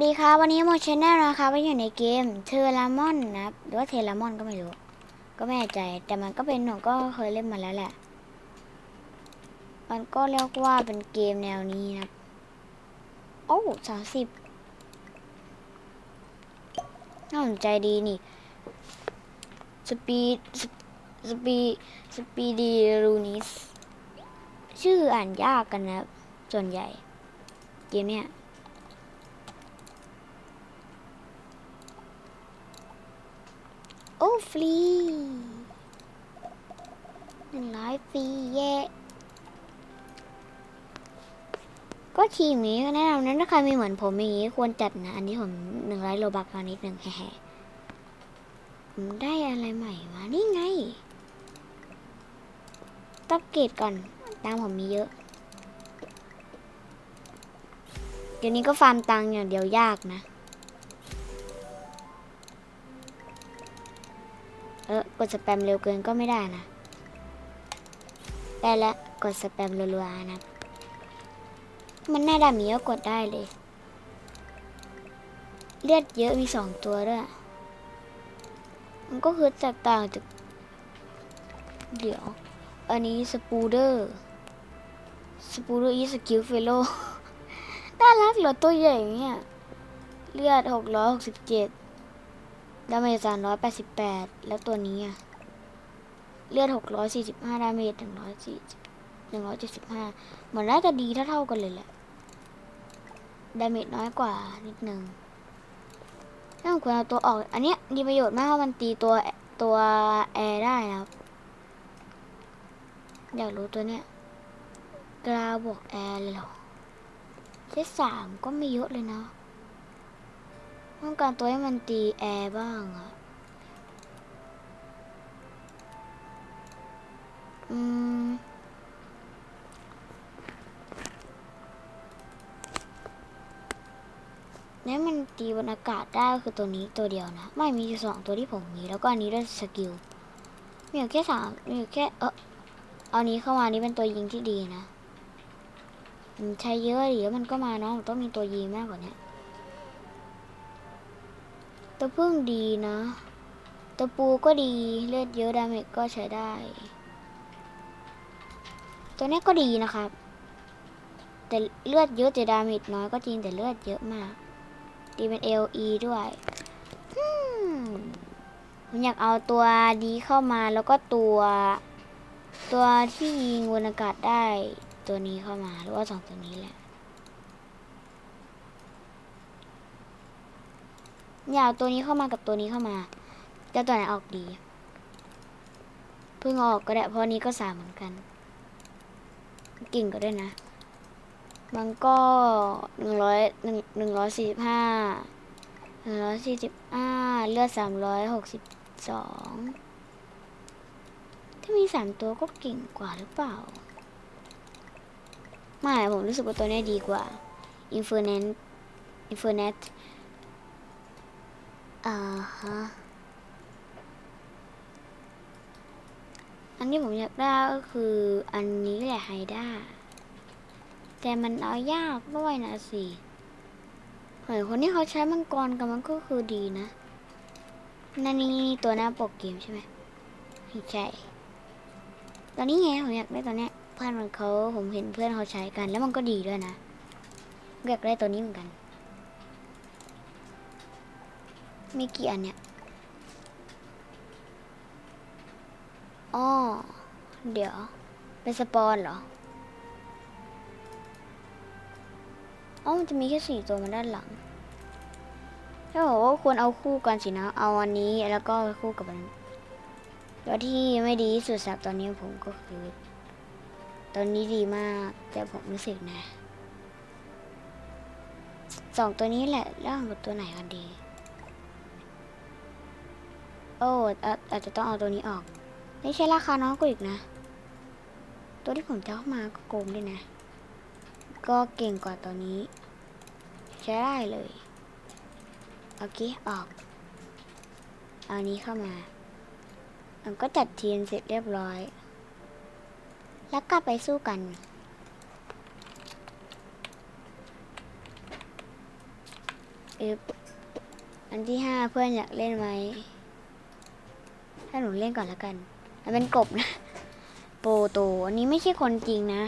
วัสดีครับ วันนี้โมชแนลนะคะว่าอยู่ในเกมเทอร์ลามอนนะหรือว่าเทอร์ลามอนก็ไม่รู้ ก็ไม่แน่ใจ แต่มันก็เป็นหนูก็เคยเล่นมาแล้วแหละ มันก็เรียกว่าเป็นเกมแนวนี้นะ โอ้สามสิบน่าสนใจดีนี่ สปีด สปี สปีดีรูนิส ชื่ออ่านยากกันนะ ส่วนใหญ่ เกมเนี้ย โอ้ฟรีหนึ่งร้อยฟรีเย่ก็ทีมนี้แนะนำนะถ้าใครมีเหมือนผมอย่างนี้ควรจัดนะ อันนี้ผมหนึ่งร้อยโลบักตอนนิดหนึ่งแฮ่ผมได้อะไรใหม่มา นี่ไงต้องเกตก่อนตามผมมีเยอะ เดี๋ยวนี้ก็ฟาร์มตังอย่างเดียวยากนะ เออกดสแปมเร็วเกินก็ไม่ได้นะ ได้แล้วกดสแปมรัวๆนะมันหน่าดามีก็กดได้เลย เลือดเยอะมีสองตัวด้วย มันก็คือแตกต่างจาก เดี๋ยว อันนี้สปูเดอร์ สปูเดอร์อีสกิลเฟโลน่ารักเหรอตัวใหญ่เนี่ย เลือดหกร้อยหกสิบเจ็ด ดาเมจสามร้อยแปดสิบแปดแล้วตัวนี้อะเลือดหกร้อยสี่สิบห้าดาเมจหนึ่งร้อยสี่หนึ่งร้อยเจ็ดสิบห้าเหมือนน่าจะดีเท่าๆกันเลยแหละ ดาเมจน้อยกว่านิดนึงถ้าควรเอาตัวออก อันเนี้ยมีประโยชน์มากเพราะมันตีตัวตัวแอร์ได้นะครับ อยากรู้ตัวเนี้ยกราบวกแอร์เลยเหรอเซตสามก็ไม่เยอะเลยนะ ต้องการตัวให้มันตีแอร์บ้างอะอืม เนี่ยมันตีบนอากาศได้คือตัวนี้ตัวเดียวนะ ไม่มีสองตัวที่ผมมี แล้วก็อันนี้ด้วยสกิล มีอยู่แค่สามมีอยู่แค่ เออเอานี้เข้ามานี่เป็นตัวยิงที่ดีนะใช้เยอะเดี๋ยวมันก็มาเนาะต้องมีตัวยิงมากกว่านี้ ตัวพึ่งดีนะตัวปูก็ดี เลือดเยอะดาเมจก็ใช้ได้ ตัวนี้ก็ดีนะครับ แต่เลือดเยอะแต่ดาเมจน้อยก็จริงแต่เลือดเยอะมาก ดีเป็น LE ด้วยผมอยากเอาตัวดีเข้ามาแล้วก็ตัว ตัวที่ยิงบนอากาศได้ ตัวนี้เข้ามาหรือว่าสองตัวนี้แหละ อยากเอาตัวนี้เข้ามากับตัวนี้เข้ามาจะตัวไหนออกดี เพิ่งออกก็ได้เพราะนี้ก็สามเหมือนกันกิ่งก็ได้นะ มันก็หนึ่งร้อยหนึ่งหนึ่งร้อยสี่สิบห้าหนึ่งร้อยสี่สิบห้าเลือดสามร้อยหกสิบสองถ้ามีสามตัวก็เก่งกว่าหรือเปล่า ไม่ผมรู้สึกว่าตัวนี้ดีกว่า i n f e r n a t i n f e r n a t อ่าฮะ อันที่ผมอยากได้ก็คืออันนี้แหละไฮด้า แต่มันเอายากด้วยนะสิเหมือนคนที่เขาใช้มังกรกับมันก็คือดีนะ นั่นนี่ตัวหน้าปกเกมใช่ไหมใช่ตอนนี้ไงผมอยากได้ตัวเนี้ยเพื่อนมันเขาผมเห็นเพื่อนเขาใช้กัน แล้วมันก็ดีด้วยนะอยากได้ตัวนี้เหมือนกัน มีกี่อันเนี่ยอ้อเดี๋ยว เป็นสปอนเหรอ อ๋อ มันจะมีแค่สี่ตัวมาด้านหลังถ้าบอกว่าควรเอาคู่กันสินะ เอาอันนี้แล้วก็คู่กับอันนั้ตัวที่ไม่ดีสุดสับตอนนี้ผมก็คือ ตอนนี้ดีมาก แต่ผมรู้สึกนะ สองตัวนี้แหละแล้วกับตัวไหนกันดี โอ้อาอาจจะต้องเอาตัวนี้ออก ไม่ใช่ราคาน้อยกว่าอีกนะ ตัวที่ผมจะเข้ามาก็โกงด้วยนะ ก็เก่งกว่าตัวนี้ ใช้ได้เลยโอเคออก เอานี้เข้ามามันก็จัดทีมเสร็จเรียบร้อย แล้วก็ไปสู้กันเอฟอันที่ห้าเพื่อนอยากเล่นไหม ถ้าหนูเล่นก่อนแล้วกันมันเป็นกบนะ โปโต อันนี้ไม่ใช่คนจริงนะ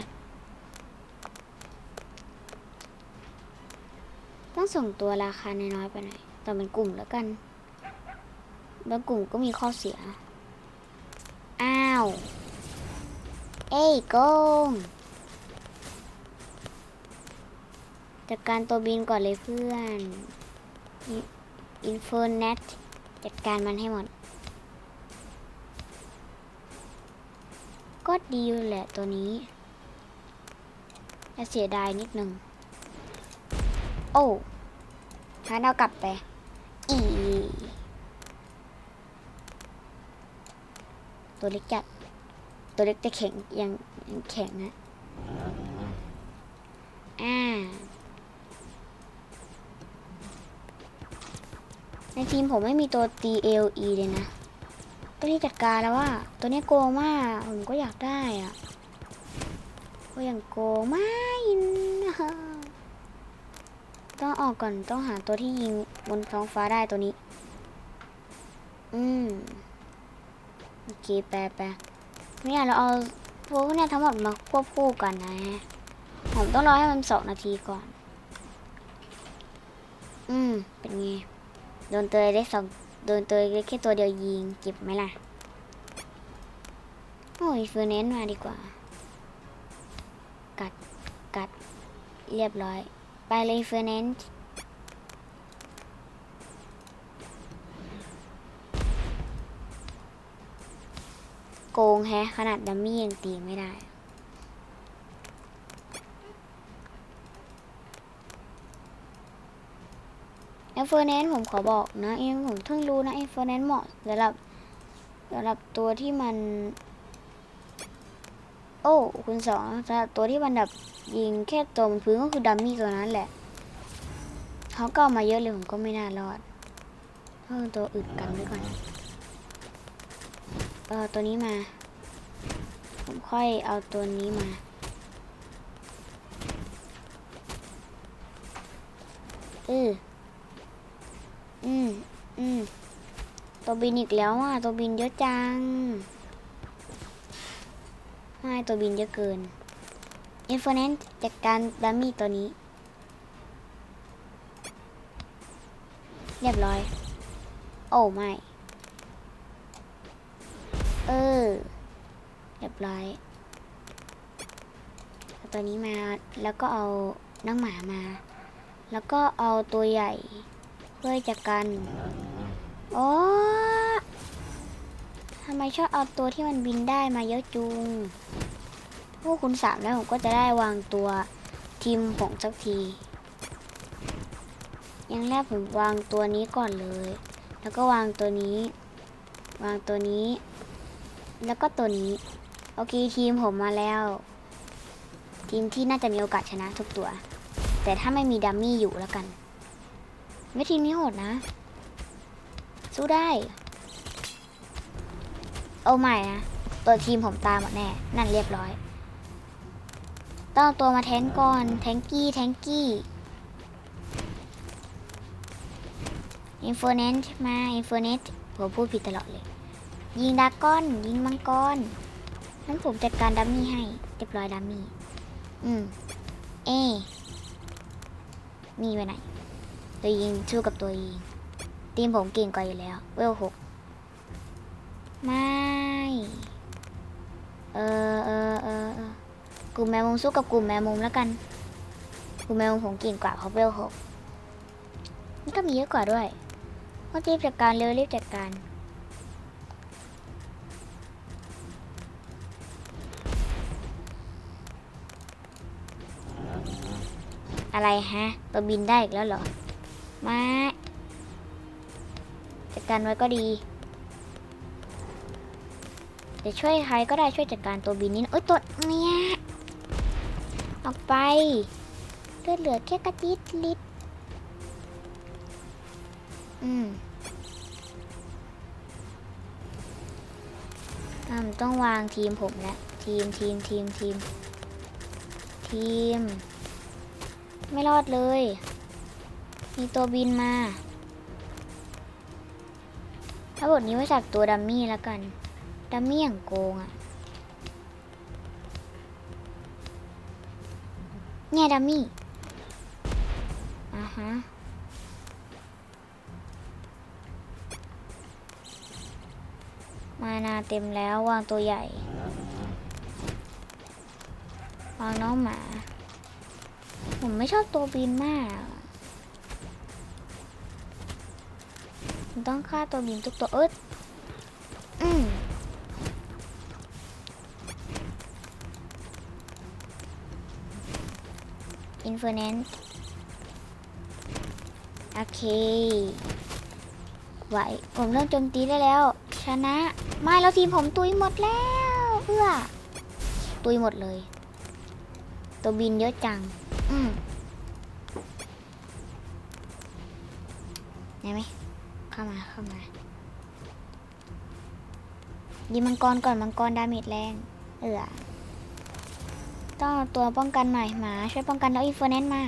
ต้องส่งตัวราคาน้อยๆไปหน่อยแต่เป็นกลุ่มแล้วกันบางกลุ่มก็มีข้อเสีย อ้าว เอ้ยโกงจัดการตัวบินก่อนเลยเพื่อน อินเฟอร์เน็ตจัดการมันให้หมด ก็ดีแหละตัวนี้แต่เสียดายนิดนึง โอ้งั้นเอากลับไป อี ตัวเล็กจัด ตัวเล็กจะแข็งยังยังแข็งนะอ่าในทีมผมไม่มีตัว DLE เลยนะ ตัวนี้จัดการแล้วว่าตัวนี้โกงมาก ผมก็อยากได้อะก็ยังโกงไม่นะต้องออกก่อนต้องหาตัวที่ยิงบนท้องฟ้าได้ตัวนี้ อืมโอเคแปลแปลไม่อยาเราเอาพวกเนี้ยทั้งหมดมาควบคู่กันนะผมต้องรอให้มันสองนาทีก่อน อืม เป็นไง โดนเตยได้สอง โดนเตยได้แค่ตัวเดียวยิงเจ็บไหมล่ะ โอ้ยเฟอร์เนนมาดีกว่า กัด กัด เรียบร้อย ไปเลยเฟอร์เนนโกงแฮะ ขนาดดัมมี่ยังตีไม่ได้ เอฟเฟอร์แนนผมขอบอกนะเองผมเพิ่งรู้นะเอฟเฟอร์แนนเหมาะสำหรับสำหรับตัวที่มัน โอ้คุณสองสำหรับตัวที่มันแบบยิงแค่ตัวบนพื้นก็คือดัมมี่ตัวนั้นแหละเขาก็ามาเยอะเลยผมก็ไม่น่ารอดเพิ่มตัวอึดกันไว้ก่อนเออตัวนี้มา ผมค่อยเอาตัวนี้มาเอออืม อืม ตัวบินอีกแล้วอะตัวบินเยอะจังไม่ตัวบินเยอะเกินอินฟ n เ n นจัดการดัมมี่ตัวนี้ เรียบร้อย โอ้ไม่ เออ เรียบร้อยเอาตัวนี้มาแล้วก็เอาน้องหมามา แล้วก็เอาตัวใหญ่เพื่อจะกัน โอ้ทำไมชอบเอาตัวที่มันบินได้มาเยอะจุงพวกคุณสามแล้วผมก็จะได้วางตัวทีมผงสักที อย่างแรกผมวางตัวนี้ก่อนเลย แล้วก็วางตัวนี้ วางตัวนี้ แล้วก็ตัวนี้ โอเคทีมผมมาแล้ว ทีมที่น่าจะมีโอกาสชนะทุกตัว แต่ถ้าไม่มีดัมมี่อยู่แล้วกัน ไม่ทีมนี้โหดนะ สู้ได้โอ้ไม่นะ ตัวทีมผมตามหมดแน่ นั่นเรียบร้อย ต้องตัวมาแทงก่อน แทงกี้ แทงกี้อินโฟเนนต์มาอินโฟเนนต์ผมพูดผิดตลอดเลย ยิงดาก้อน ยิงมังกรนั้นผมจัดการดัมมี่ให้เรียบร้อยดัมมี่อืม เอมีไปไหน ตัวยิงสู้กับตัวยิง ทีมผมเก่งกว่าอยู่แล้ว เวลหกไม่ เออเออเออเออกลุ่มแมวมุมสู้กับกลุ่มแมวมุมแล้วกัน กลุ่มแมวมุมผมเก่งกว่าเพราะเวลหกนี่ก็มีเยอะกว่าด้วยก็รีบจัดการเร็วรีบจัดการอะไรฮะตัวบินได้อีกแล้วเหรอ มา การไว้ก็ดีจะช่วยใครก็ได้ช่วยจัดการตัวบินนี่นะเอ้ยตัวเนี่ยออกไปเลือดเหลือแค่กระติดลิดอืมอ่าต้องวางทีมผมแล้วทีมทีมทีมทีมทีม ไม่รอดเลย มีตัวบินมา ถ้าบทนี้ไว้จับตัวดัมมี่แล้วกัน ดัมมี่อย่างโกงอะ่ะเนี่ยดัมมี่ อ่าฮะ มานาเต็มแล้ววางตัวใหญ่ วางน้องหมา ผมไม่ชอบตัวบินมาก ต้องฆ่าตัวบินทุกตัวเอิดอืมอินฟ r เ n นโอเคไหวผมเริ่มโจมตีได้แล้ว ชนะ ไม่แล้วทีมผมตุยหมดแล้วเพื่อตุยหมดเลย ตัวบินเยอะจัง อืมได้ไหม เข้ามา เข้ามา ยิงมังกรก่อนมังกรดาเมจแรง เออต้องตัวป้องกันหม่อยหมาช่วยป้องกันแล้วอีเฟอร์แนนมา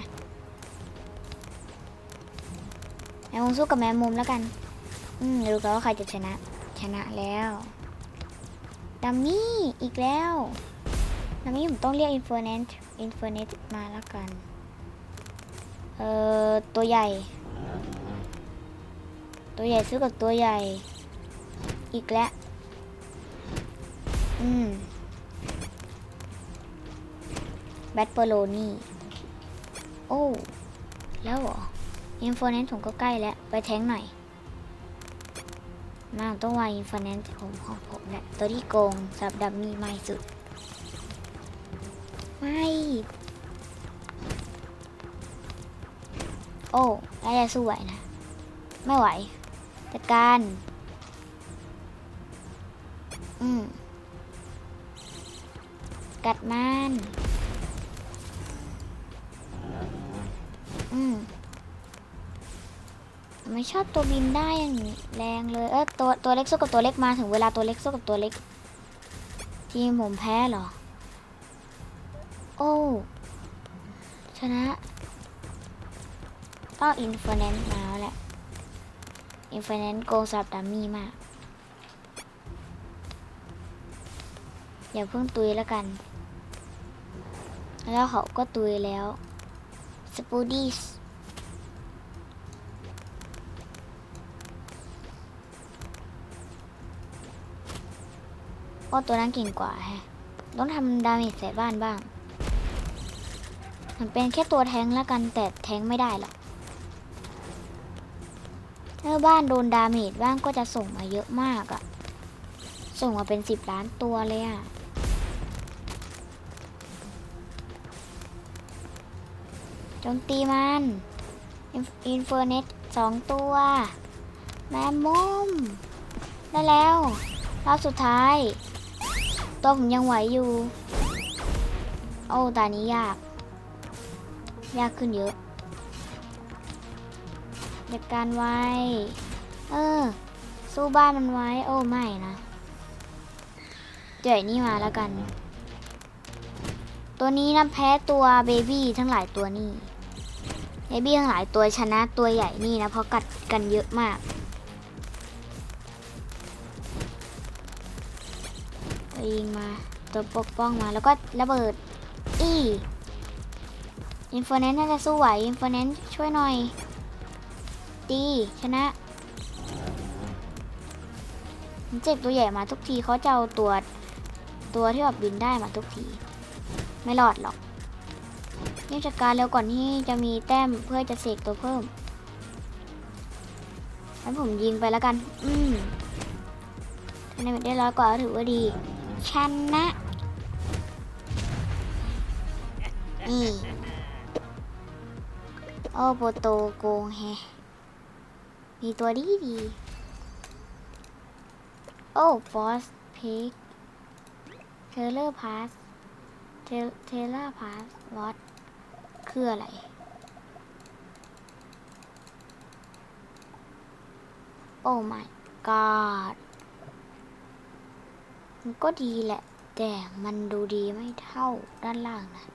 แมงมุมสู้กับแมงมุมแล้วกัน อืมดูกันว่าใครจะชนะ ชนะแล้วดัมมี่อีกแล้วดัมมี่ผมต้องเรียกอินเฟอร์เนนอินเฟอร์เนมาแล้วกัน เอ่อ ตัวใหญ่ ตัวใหญ่ซื้อกับตัวใหญ่ อีกแล้ว อืมแบทเปโลนี่ โอ้ แล้วเหรออินโฟเนนผมก็ใกล้แล้ว ไปแทงหน่อย มาต้องวางอินโฟเนนผมของผมแหละตัวที่โกงสับดัมมี่ไม่สุด ไม่ โอ้น่าจะสู้ไหวนะ ไม่ไหวจัดการ อืม กัดมันอืมไม่ชอบตัวบินได้อย่างนี้แรงเลยเออตัวตัวเล็กสู้กับตัวเล็กมาถึงเวลาตัวเล็กสู้กับตัวเล็ก ทีมผมแพ้เหรอ โอ้ชนะต้องอินฟ r เ n นมาแล้วแหละอินฟ r เ n นโกงสับดัมมี่มากอย่าเพิ่งตุยแล้วกัน แล้วเขาก็ตุยแล้วสปูดี้โอ้ตัวนั้นเก่งกว่าแฮะ ต้องทำดาเมจใส่บ้านบ้าง มันเป็นแค่ตัวแทงแล้วกันแต่แทงไม่ได้หรอกถ้าบ้านโดนดาเมจบ้างก็จะส่งมาเยอะมากอะส่งมาเป็นสิบล้านตัวเลยอะ จมตีมันอินเฟอร์เน็ตสองตัว แมมมุม ได้แล้วรอบสุดท้าย ตัวผมยังไหวอยู่ โอ้ตานี้ยาก ยากขึ้นเยอะจัดการไว้ เออ สู้บ้านมันไว้ โอ้ไม่นะเจ๋ยนี่มาแล้วกัน ตัวนี้นะแพ้ตัวเบบี้ทั้งหลายตัวนี่ เบบี้ทั้งหลายตัวชนะตัวใหญ่นี่นะ เพราะกัดกันเยอะมากยิงมาตัวปกป้องมาแล้วก็ระเบิด อีอินฟ r เ n นน่าจะสู้ไหวอินฟ r เ n นช่วยหน่อยดีชนะเจ็บตัวใหญ่มาทุกทีเขาจะเอาตัวตัวที่แบบบินได้มาทุกที ไม่รอดหรอก รีบจัดการเร็วก่อนที่จะมีแต้มเพื่อจะเสกตัวเพิ่มงั้นผมยิงไปแล้วกัน อืมถ้าในได้ร้อยกว่าถือว่าดี ชนะ นี่โอโปโตโกงแฮมีตัวดีดี โอ้ฟอสพิกเทเลอร์พาสเทเทเลอร์พาสวอต คืออะไร โอ้ my god มันก็ดีแหละ แต่มันดูดีไม่เท่าด้านล่างนะ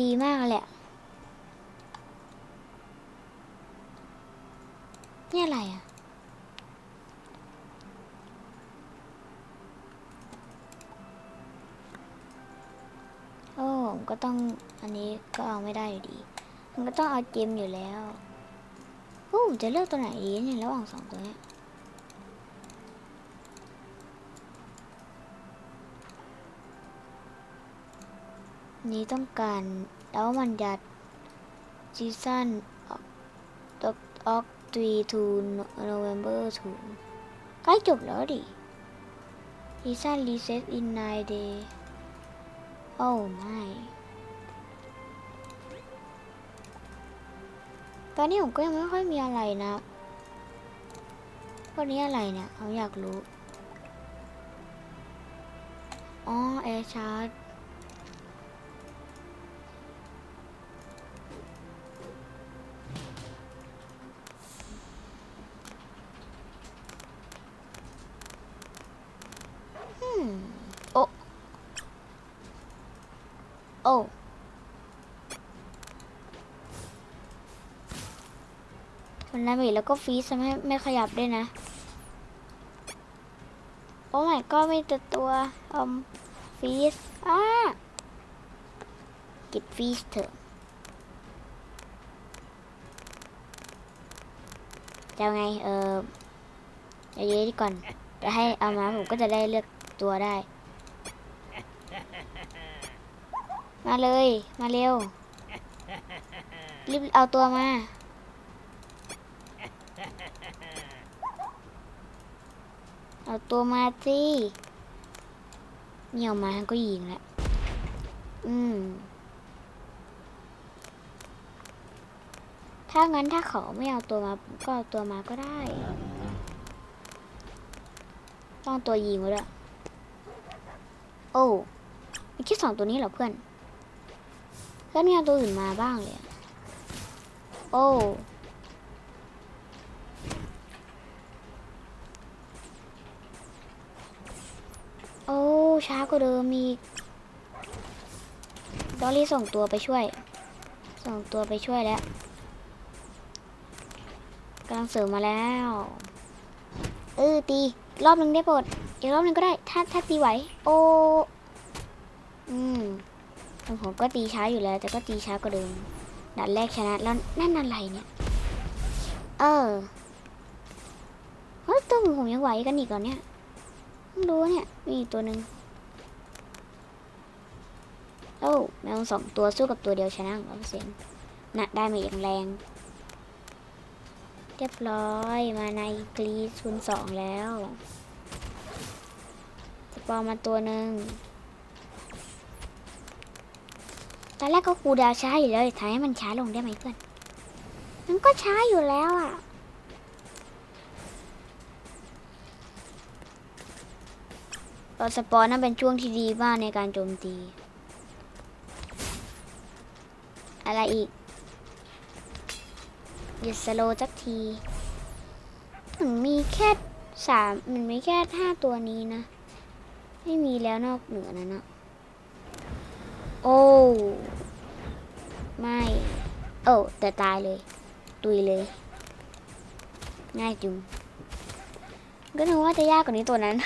ดีมากแหละ นี่อะไรอะ ก็ต้องอันนี้ก็เอาไม่ได้อยู่ดี มันก็ต้องเอาเจมอยู่แล้วโอ้จะเลือกตัวไหนดีเนี่ยระหว่างสองตัวเนี้ยนี้ต้องการแล้วมันจะซีซั่นออกออกตีทูโนเวมเบอร์ทูใกล้จบแล้วดิซีซั่นรีเซ็ตอินไนเดย์โอ้ไม่ ตอนนี้ผมก็ยังไม่ค่อยมีอะไรนะวันนี้อะไรเนี่ยผมอยากรู้ อ๋อแอร์ชาร์จอืมโอ้ โอ้ มันน้ำอีกแล้วก็ฟรีซไม่ไม่ขยับด้วยนะ โอ้ my ก็ม่แต่ตัวอืมฟรีซอ่ากิดฟรีซเถอะจะไง เออเอาเยอะดีก่อนจะให้เอามาผมก็จะได้เลือกตัวได้ มาเลย มาเร็ว รีบเอาตัวมา เอาตัวมาสิเหนี่ยวมาก็ยิงแล้วอืม ถ้างั้นถ้าเขาไม่เอาตัวมา ก็เอาตัวมาก็ได้ ต้องตัวยิงไว้ด้วยโอ้มีแค่สองตัวนี้เหรอเพื่อนเพื่อนไม่เอาตัวอื่นมาบ้างเลยอะโอ้ โอ้ ช้ากว่าเดิมมีดอลลี่ส่งตัวไปช่วย ส่งตัวไปช่วยแล้วกำลังเสริมมาแล้ว เออตี รอบหนึ่งได้โปรดอีกรอบหนึ่งก็ได้ ถ้าถ้าตีไหว โอ อืมผมก็ตีช้าอยู่แล้ว แต่ก็ตีช้ากว่าเดิมดันแรกชนะแล้วนั่นอะไรเนี่ย เออเฮ้ยตัวผมยังไหวกันอีกเหรอเนี่ย ดูเนี่ย มีตัวหนึ่งโอ้แมวสองตัวสู้กับตัวเดียวชนะร้อยเปอร์เซ็นต์หนักได้มาอย่างแรง เรียบร้อยมาในกรีศูนสองแล้วสปอมาตัวหนึ่งตอนแรกก็คูดาวช้าอยู่เลยทำให้มันช้าลงได้ไหมเพื่อน มันก็ช้าอยู่แล้วอะตอนสปอร์นั่นเป็นช่วงที่ดีมากในการโจมตี อะไรอีกหยุดสโลว์สักทีมันมีแค่สามมันมีแค่ห้าตัวนี้นะ ไม่มีแล้วนอกเหนือนั้นนะโอ้ ไม่ โอ้แต่ตายเลย ตุยเลย ง่ายจุงก็นึกว่าจะยากกว่านี้ตัวนั้น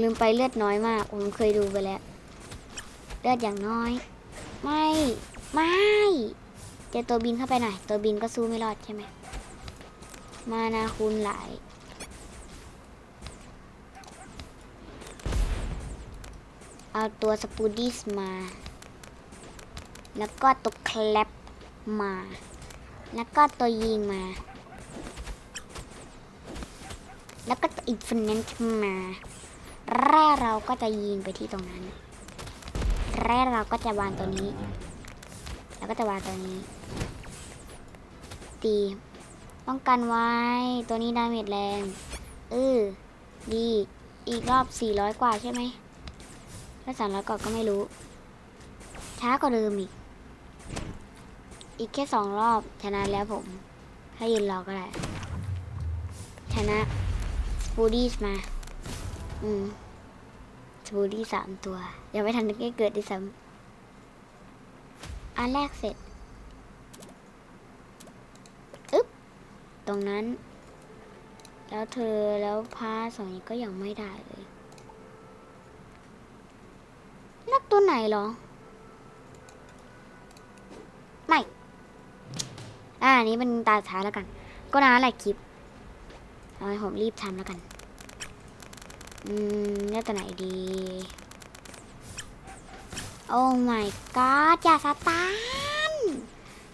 ลืมไปเลือดน้อยมาก ผมเคยดูไปแล้ว เลือดอย่างน้อย ไม่ไม่เจอตัวบินเข้าไปหน่อย ตัวบินก็สู้ไม่รอดใช่ไหมมานาคุณหลายเอาตัวสปูดิสมา แล้วก็ตัวแคลปมา แล้วก็ตัวยิงมา แล้วก็ตัวอินฟินิตมา แร่เราก็จะยิงไปที่ตรงนั้น แร่เราก็จะวางตัวนี้ แล้วก็จะวางตัวนี้ ตีป้องกันไว้ ตัวนี้ดาเมจแรงเออดี อีกรอบ 400 กว่าใช่ไหมถ้า300กว่าก็ไม่รู้ ช้ากว่าเดิมอีก อีกแค่สองรอบชนะแล้วผม ถ้ายืนรอก็ได้ ชนะ สปูดี้มา อืม สปูดี้สามตัว ยังไม่ทันได้เกิดด้วยซ้อันแรกเสร็จอึ๊บตรงนั้น แล้วเธอแล้วพาสองนี้ก็ยังไม่ได้เลยนักตัวไหนเหรอ ไม่ อ่าอันนี้เป็นตาช้ายแล้วกัน ก็นะแหละคลิปเอาให้ผมรีบทำแล้วกัน อืมเลือกตัวไหนดี โอ้ my god อย่าสตัน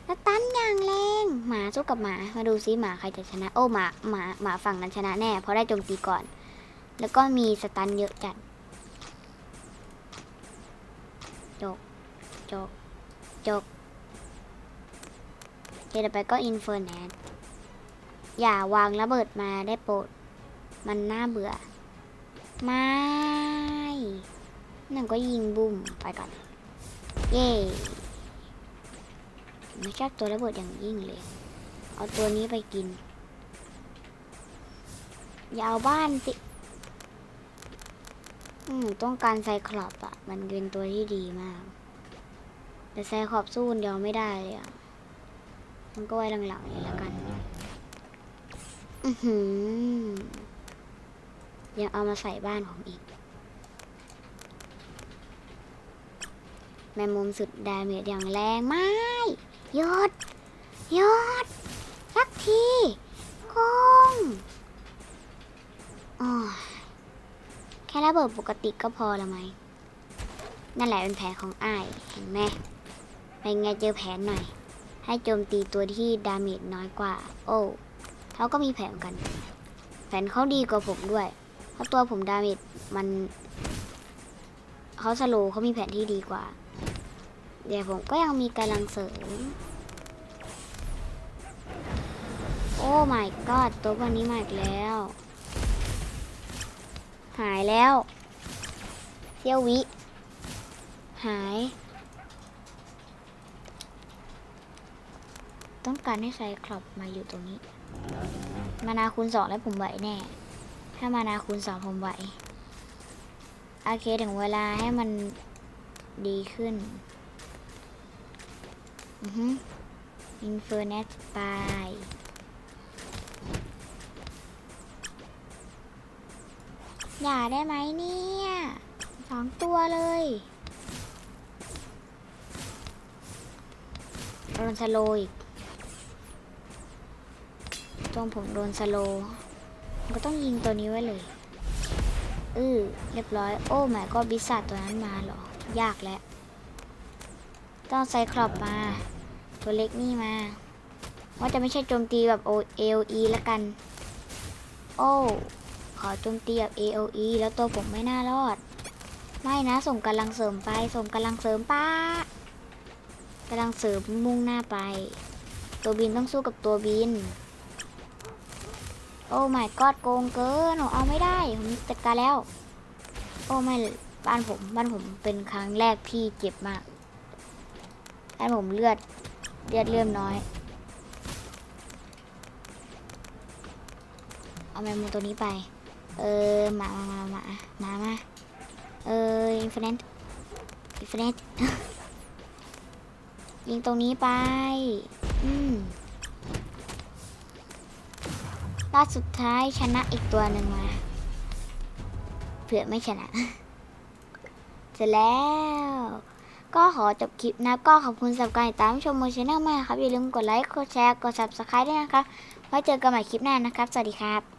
สตันอย่างแรงหมาสู้กับหมา มาดูซิหมาใครจะชนะ โอ้หมาหมาหมาฝั่งนั้นชนะแน่ เพราะได้โจมตีก่อน แล้วก็มีสตันเยอะจัดจกจกจกเดี๋ยวต่อไปก็อินเฟอร์แนตอย่าวางระเบิดมาได้โปรด มันน่าเบื่อ ไม่นั่นก็ยิงบุ้มไปก่อน เย่ไม่ชอบตัวระเบิดอย่างยิ่งเลย เอาตัวนี้ไปกิน อย่าเอาบ้านสิอืมต้องการไซคลอปอะมันเป็นตัวที่ดีมาก แต่ไซคลอปสู้คนเดียวไม่ได้เลยอะมันก็ไว้หลังๆเลยแล้วกัน อือหือ ยังเอามาใส่บ้านผมอีก แมงมุมสุดดาเมจอย่างแรงไม่หยดหยดสักทีคงอ๋อแค่ระเบิดปกติก็พอละไหม นั่นแหละเป็นแผนของอ้าย เห็นไหมเป็นไงเจอแผนหน่อย ให้โจมตีตัวที่ดาเมจน้อยกว่า โอ้เขาก็มีแผนกัน แผนเขาดีกว่าผมด้วย เพราตัวผมดาเมจมันเขาสโลเขามีแผนที่ดีกว่า เดี๋ยวผมก็ยังมีกำลังเสริม โอ้ my god ตัววันนี้มาอีกแล้ว หายแล้วเซียววิ หาย ต้องการให้ไซคลอปมาอยู่ตรงนี้ มานาคูณสองแล้วผมไหวแน่ ถ้มานาคูณสองผมไหวโอเคถึงเวลาให้มันดีขึ้น อือฮึอินเฟอร์เนสตายอย่าได้ไหมเนี่ยสองตัวเลยโดนสโลอีกตรงผมโดนสโล ก็ต้องยิงตัวนี้ไว้เลยเออเรียบร้อย โอ้แม่ก็บิสซัตตัวนั้นมาเหรอ ยากแล้ว ต้องไซคลอปมา ตัวเล็กนี่มา ว่าจะไม่ใช่โจมตีแบบโอเอลีละกัน โอ้ขอโจมตีแบบ AOE แล้วตัวผมไม่น่ารอด ไม่นะ ส่งกำลังเสริมไป ส่งกำลังเสริมป้ากำลังเสริมมุ่งหน้าไป ตัวบินต้องสู้กับตัวบิน โอ้ my god โกงเกินหนูเอาไม่ได้ผมจัดการแล้ว โอ้ไม่บ้านผมบ้านผมเป็นครั้งแรกที่เจ็บมากบ้านผมเลือดเลือดเลื่อมน้อย เอาแมงมุมตัวนี้ไป เออหมามามามามามาเอออินฟินิตอินฟินิตยิงตรงนี้ไป อืม รอบสุดท้ายชนะอีกตัวหนึ่งมาเผื่อไม่ชนะ เสร็จแล้ว ก็ขอจบคลิปนะ ก็ขอบคุณสำหรับการติดตามชมโมชแนลมากครับ อย่าลืมกดไลค์ กดแชร์ กด subscribe ด้วยนะครับ ไว้เจอกันใหม่คลิปหน้านะครับ สวัสดีครับ